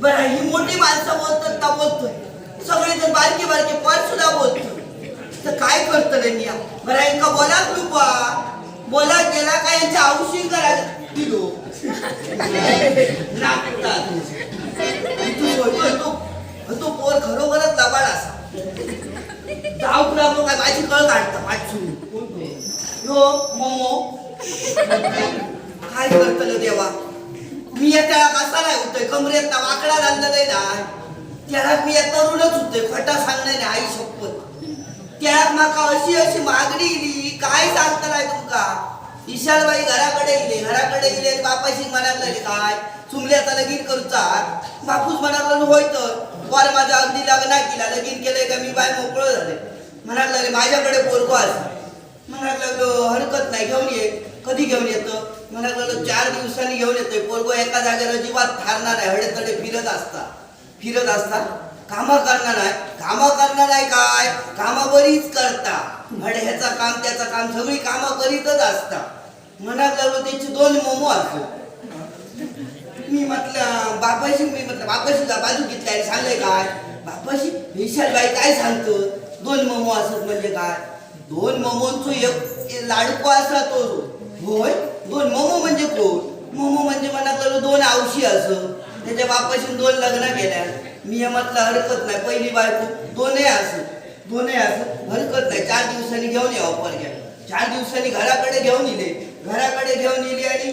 बरं ही मोठी माणसं बोलतात का बोलतोय. सगळे जण बारके बारके पण सुद्धा बोलतोय. तर काय करतं रे निया बरं यांका बोला कृपा. बोला गेला का यांच्या औषधी करायला दिलो. नाकतात. तो पोर खरोखरच लबाड असा. जाऊ लागलो काय माझी कळ काढता पाठसून यो मोमो. काय करतलं देवा? मी या त्याला कसा नाही होतोय कमरेत ना वाकडा झालेला नाही ना. त्याला मी या तरुणच होतोय. खोटा सांगणार नाही आई शपथ. त्यात माका अशी अशी मागणी इली काय सांगता नाही तुमका? विशालबाई घराकडे इले घराकडे इले बापाशी म्हणाले काय? चुमल्याचा लगीन करूचा बापूस म्हणाला होय तर. वर माझ्या अगदी लग्न केला लगीन केलंय का? मी बाय मोकळं झाले. म्हणायला माझ्याकडे पोरगो असा म्हणायला हरकत नाही घेऊन ये. कधी घेऊन येतं? म्हणायला लागलो चार दिवसांनी घेऊन येतोय. पोरगो एका जागेवर अजिबात थारणार आहे हडेतडे फिरत असता. फिरत असता. कामं करणार आहे. कामं करणार आहे काय? कामा बरीच करता. म्हणजे ह्याचा काम त्याचं काम सगळी कामा करीतच असता. म्हणायला लागलो त्याची दोन मोमो असतो मी म्हटलं बापाशी मी म्हटलं बापाशी जा बाजू घेतली आणि सांगले काय? बापाशी विशालबाई काय सांगतो? दोन मोमो असत म्हणजे काय? दोन मोमोंचो एक लाडको असा तो. होय? दोन मोमो म्हणजे कोण? मोमो म्हणजे म्हणत दोन आवशी असं. त्याच्या बापाशी दोन लग्न केल्या मी हरकत नाही. पहिली बायको दोनही असं. दोनही असं. हरकत नाही. चार दिवसांनी घेऊन या ऑफर घ्या. चार दिवसांनी घराकडे घेऊन इले घराकडे घेऊन इली आणि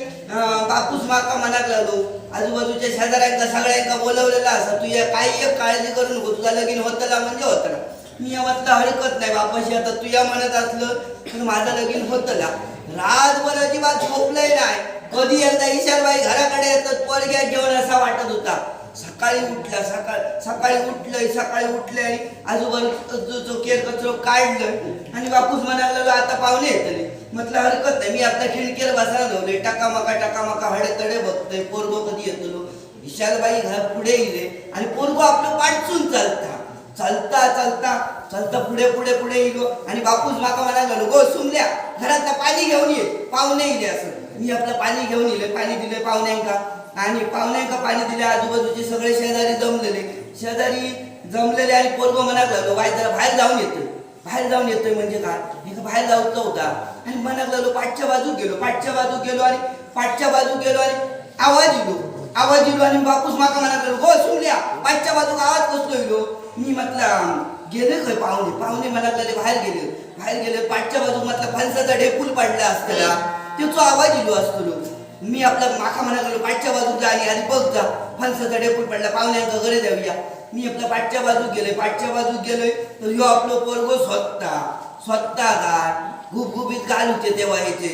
बापूस माका मनात लागलो आजूबाजूच्या शेजाऱ्यांका सगळ्यांका बोलवलेला असा. तू या काही एक काळजी करू नको. तुझा लगीन होतला म्हणजे होतला मी या हरकत नाही. बापाशी आता तू या म्हणत असलं तर माझं लगीन होतला रातभर अजिबात झोपलंय नाही. कधी यंदा ईशानबाई घराकडे येतात पोरग्या जेवण असा वाटत होता. सकाळी उठला सकाळ सकाळी उठलंय सकाळी उठले आणि आजूबाजू जो केर कचरो काढलं आणि बापूस म्हणायला लागलो, आता पाहुणे येतले म्हटलं हरकत नाही मी आता खिडकीवर बसायला लावले टाकामाका टाकामाका हडे तडे बघतोय पोरगो कधी येतलो विशालबाई घर पुढे येले आणि पोरगो आपलं पाठचून चालता. चालता चालता चलत पुढे पुढे पुढे येलो आणि बापूस माका म्हणायला लागलो गो सुमल्या घरात पाणी घेऊन ये. पाहुणे येले असं. मी आपलं पाणी घेऊन येले पाणी दिले पाहुण्यांका आणि पाहुण्यांका पाणी दिले आजूबाजूचे सगळे शेजारी जमलेले. शेजारी जमलेले आणि पोरगो मनात लागलो बाय जरा बाहेर जाऊन येतोय. बाहेर जाऊन येतोय म्हणजे काय? मी बाहेर जाऊचा होता. आणि म्हणायला लागलो पाठच्या बाजू गेलो पाठच्या बाजू गेलो आणि पाठच्या बाजू गेलो आणि आवाज दिलो आवाज येलो आणि बापूस माका म्हणायला लागलो गो सुमल्या पाठच्या बाजूक आवाज कसलो गेलो मी म्हटलं गेले खय पाहुणे. पाहुणे म्हणायला लागले बाहेर गेले. बाहेर गेले पाठच्या बाजू मधला फणसाचा ढेपूल पडला असताना. त्याचो आवाज दिलो असतो मी आपला माखा म्हणा गेलो पाठच्या बाजूक जा आणि बघ जा. फणसाचा ढेपूल पडला पाहुण्यांका घरे देऊया मी आपल्या पाठच्या बाजूक गेलोय पाठच्या बाजूक गेलोय. तर ह्यो आपलो पोरगो स्वतः स्वतः काय गुबगुबीत गाल होते तेव्हा ह्याचे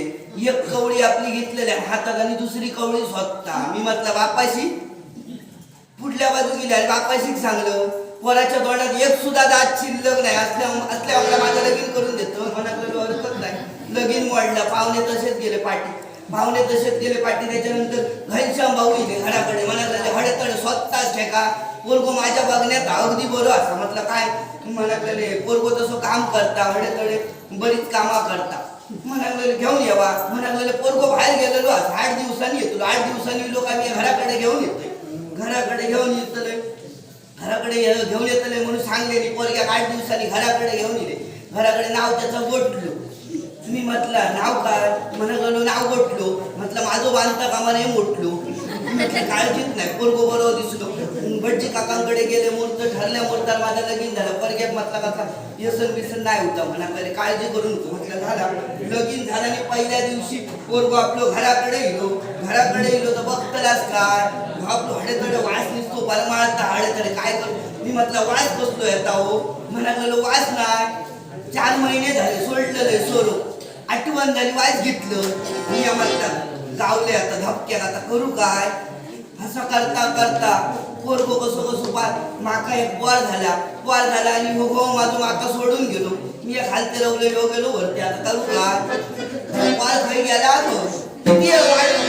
एक कवळी आपली घेतलेली हातात आणि दुसरी कवळी स्वतः. मी म्हटलं बापाशी पुढल्या बाजू गेली आणि बापाशी सांगलं पोराच्या तोंडात एक सुद्धा दात शिल्लक नाही असल्या असल्यामुळे माझं लगीन करून देतो. म्हणाल हरकत नाही. लगीन वाढलं पाहुणे तसेच गेले पाठी. पाहुणे तसेच गेले पाठी. त्याच्यानंतर घनश्याम भाऊ इथे घराकडे. म्हणाले हडकडे स्वतःच ठेका पोरगो माझ्या बघण्यात अगदी बरो असा. म्हटलं काय? म्हणाले पोरगो तसं काम करता हडेतडे बरीच कामा करता. म्हणाले घेऊन यावा. म्हणाले पोरगो बाहेर गेलेलो आठ दिवसांनी येतो. आठ दिवसांनी लोक आम्ही घराकडे घेऊन येतोय. घराकडे घेऊन येतले घराकडे घेऊन घेऊन येतले म्हणून सांगलेली पोरग्या आठ दिवसांनी घराकडे घेऊन येले घराकडे नाव त्याचं गोठलो. मी म्हटलं नाव काय? म्हणालो नाव गोठलो. म्हटलं माझं बांधता कामा नाही मोठलो. म्हटलं काळजीच नाही पोरगो बरोबर दिसलो भटजी काकांकडे गेले मूर्त ठरल्या मुहूर्ताला माझं लगीन झालं. परग्यात म्हटलं कसा? व्यसन बिसन नाही होता. म्हणाकडे काळजी करू नको म्हटलं झाला. लगीन झाल्याने पहिल्या दिवशी पोरगो आपलो घराकडे गेलो. घराकडे येलो तर बघतलास काय आपलं हडेतडे वास निसतो परमाळता हडेतडे काय करू? मी म्हटलं वास बसलो येता हो म्हणालो वास नाही. चार महिने झाले सोडलेलं सोरो आठवण झाली वास घेतलं. मी या म्हणतात गावले आता धपक्यात आता करू काय? असं करता करता पोरगो कसो कसो पार माका एक वार झाला. वार झाला आणि हो हो माझं माका सोडून गेलो. मी एक खालते रवलेलो गेलो वरती आता करू काय? वार खाई गेला तो. किती वाट